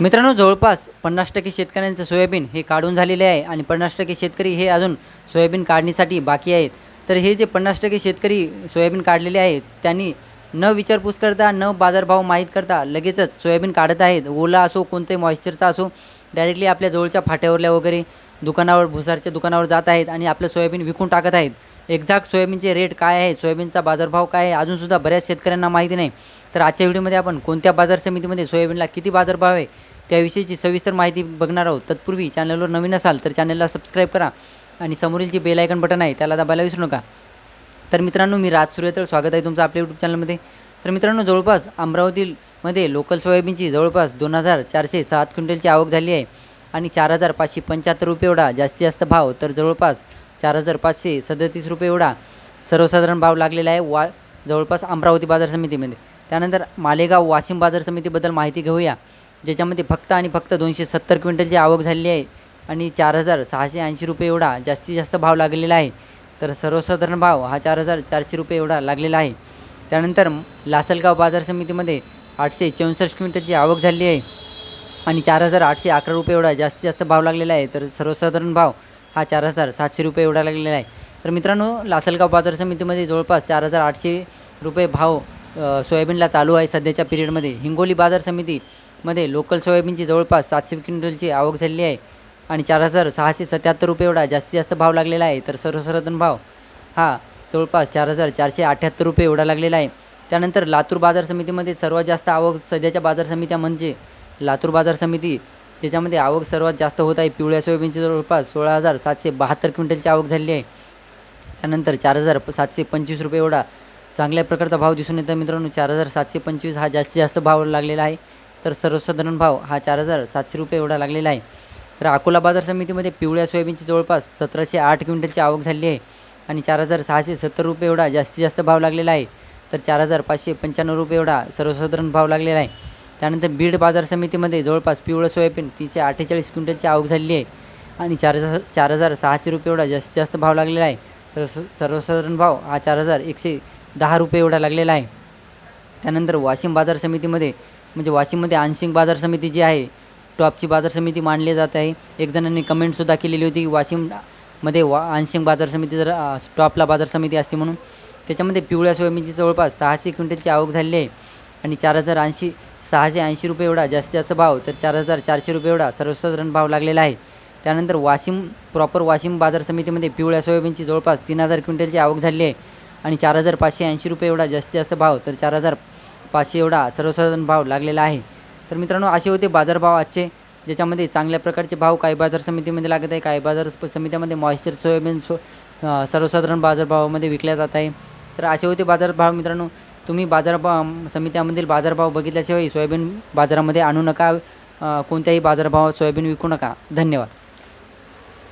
मित्रांनो जवळपास पन्नास टक्के शेतकऱ्यांचं सोयाबीन हे काढून झालेले आहे आणि पन्नास टक्के शेतकरी हे अजून सोयाबीन काढणीसाठी बाकी आहेत. तर हे जे पन्नास टक्के शेतकरी सोयाबीन काढलेले आहेत त्यांनी न विचारपूस करता न बाजारभाव माहीत करता लगेचच सोयाबीन काढत आहेत. ओला असो कोणत्याही मॉइश्चरचा असो डायरेक्टली आपल्या जवळच्या फाट्यावरल्या वगैरे दुकानावर भुसारच्या दुकानावर जात आहेत आणि आपलं सोयाबीन विकून टाकत आहेत. एक्झॅक्ट सोयाबीनचे रेट काय आहे सोयाबीनचा बाजारभाव काय आहे अजूनसुद्धा बऱ्याच शेतकऱ्यांना माहिती नाही. तर आजच्या व्हिडिओमध्ये आपण कोणत्या बाजार समितीमध्ये सोयाबीनला किती बाजारभाव आहे त्याविषयीची सविस्तर माहिती बघणार आहोत तत्पूर्वी चॅनलवर नवीन असाल तर चॅनलला सबस्क्राईब करा आणि समोरील जे बेल आयकन बटन आहे त्याला दाबायला विसरू नका. तर मित्रांनो मी राज सूर्यतळ स्वागत आहे तुमचं आपल्या यूट्यूब चॅनलमध्ये तर मित्रांनो जवळपास अमरावतीमध्ये लोकल सोयाबीनची जवळपास दोन हजार चारशे सात क्विंटलची आवक झाली आहे आणि चार हजार पाचशे पंच्याहत्तर रुपये एवढा जास्तीत जास्त भाव तर जवळपास चार हजार पाचशे सदतीस रुपये एवढा सर्वसाधारण भाव लागलेला आहे वा जवळपास अमरावती बाजार समितीमध्ये. त्यानंतर मालेगाव वाशिम बाजार समितीबद्दल माहिती घेऊया. ज्याच्यामध्ये फक्त आणि फक्त दोनशे सत्तर क्विंटलची आवक झालेली आहे आणि चार हजार सहाशे ऐंशी रुपये एवढा जास्तीत जास्त भाव लागलेला आहे. तर सर्वसाधारण भाव हा चार हजार चारशे रुपये एवढा लागलेला आहे. त्यानंतर लासलगाव बाजार समितीमध्ये आठशे चौसष्ट क्विंटलची आवक झाली आहे आणि चार हजार आठशे अकरा रुपये एवढा जास्तीत जास्त भाव लागलेला आहे. तर सर्वसाधारण भाव हा चार हजार सातशे रुपये एवढा लागलेला आहे. तर मित्रांनो लासलगाव बाजार समितीमध्ये जवळपास चार हजार आठशे रुपये भाव सोयाबीनला चालू आहे सध्याच्या पिरियडमध्ये हिंगोली बाजार समिती मध्ये लोकल सोयाबीनची जवळपास सातशे क्विंटलची आवक झालेली आहे. आणि चार हजार सहाशे सत्याहत्तर रुपये एवढा जास्तीत जास्त भाव लागलेला आहे. तर सर्वसाधारण भाव हा जवळपास चार हजार चारशे अठ्ठ्याहत्तर रुपये एवढा लागलेला आहे. त्यानंतर लातूर बाजार समितीमध्ये सर्वात जास्त आवक सध्याच्या बाजार समित्या म्हणजे लातूर बाजार समिती ज्याच्यामध्ये आवक सर्वात जास्त होत आहे. पिवळ्या सोयाबीनची जवळपास सोळा हजार सातशे बहात्तर क्विंटलची आवक झालेली आहे. त्यानंतर चार हजार सातशे पंचवीस रुपये एवढा चांगल्या प्रकारचा भाव दिसून येतो मित्रांनो. चार हजार सातशे पंचवीस हा जास्तीत जास्त भाव लागलेला आहे. तर सर्वसाधारण भाव हा चार हजार सातशे रुपये एवढा लागलेला आहे. तर अकोला बाजार समितीमध्ये पिवळ्या सोयाबीनची जवळपास सतराशे आठ क्विंटलची आवक झाली आहे आणि चार हजार सहाशे सत्तर रुपये एवढा जास्तीत जास्त भाव लागलेला आहे. तर चार हजार पाचशे पंच्याण्णव रुपये एवढा सर्वसाधारण भाव लागलेला आहे. त्यानंतर बीड बाजार समितीमध्ये जवळपास पिवळं सोयाबीन तीनशे अठ्ठेचाळीस क्विंटलची आवक झालेली आहे आणि चार हजार चार हजार सहाशे रुपये एवढा जास्तीत जास्त भाव लागलेला आहे. तर सर्वसाधारण भाव हा चार हजार एकशे दहा रुपये एवढा लागलेला आहे. त्यानंतर वाशिम बाजार समितीमध्ये म्हणजे वाशिममध्ये आंशिक बाजार समिती जी आहे टॉपची बाजार समिती मानली जात आहे. एक जणांनी कमेंटसुद्धा केलेली होती की वाशिममध्ये वा आंशिक बाजार समिती जर टॉपला बाजार समिती असते म्हणून. त्याच्यामध्ये पिवळ्या सोयाबीनची जवळपास सहाशे क्विंटलची आवक झालेली आहे. आणि चार हजार ऐंशी सहाशे ऐंशी रुपये एवढा जास्तीत जास्त भाव तर चार हजार चारशे रुपये एवढा सर्वसाधारण भाव लागलेला आहे. त्यानंतर वाशिम प्रॉपर वाशिम बाजार समितीमध्ये पिवळ्या सोयाबीनची जवळपास तीन हजार क्विंटलची आवक झाली आहे. आणि चार हजार पाचशे ऐंशी रुपये एवढा जास्तीत जास्त भाव तर चार हजार पाचशे एवढा सर्वसाधारण भाव लागलेला आहे. तर मित्रांनो असे होते बाजारभाव आजचे. ज्याच्यामध्ये चांगल्या प्रकारचे भाव काही बाजार समितीमध्ये लागत आहे काही बाजार समित्यामध्ये मॉइश्चर सोयाबीन सो सर्वसाधारण बाजारभावामध्ये विकल्या जात आहे. तर असे होते बाजारभाव मित्रांनो. तुम्ही बाजारभाव समित्यामधील बाजारभाव बघितल्याशिवाय सोयाबीन बाजारामध्ये आणू नका. कोणत्याही बाजारभावात सोयाबीन विकू नका. धन्यवाद.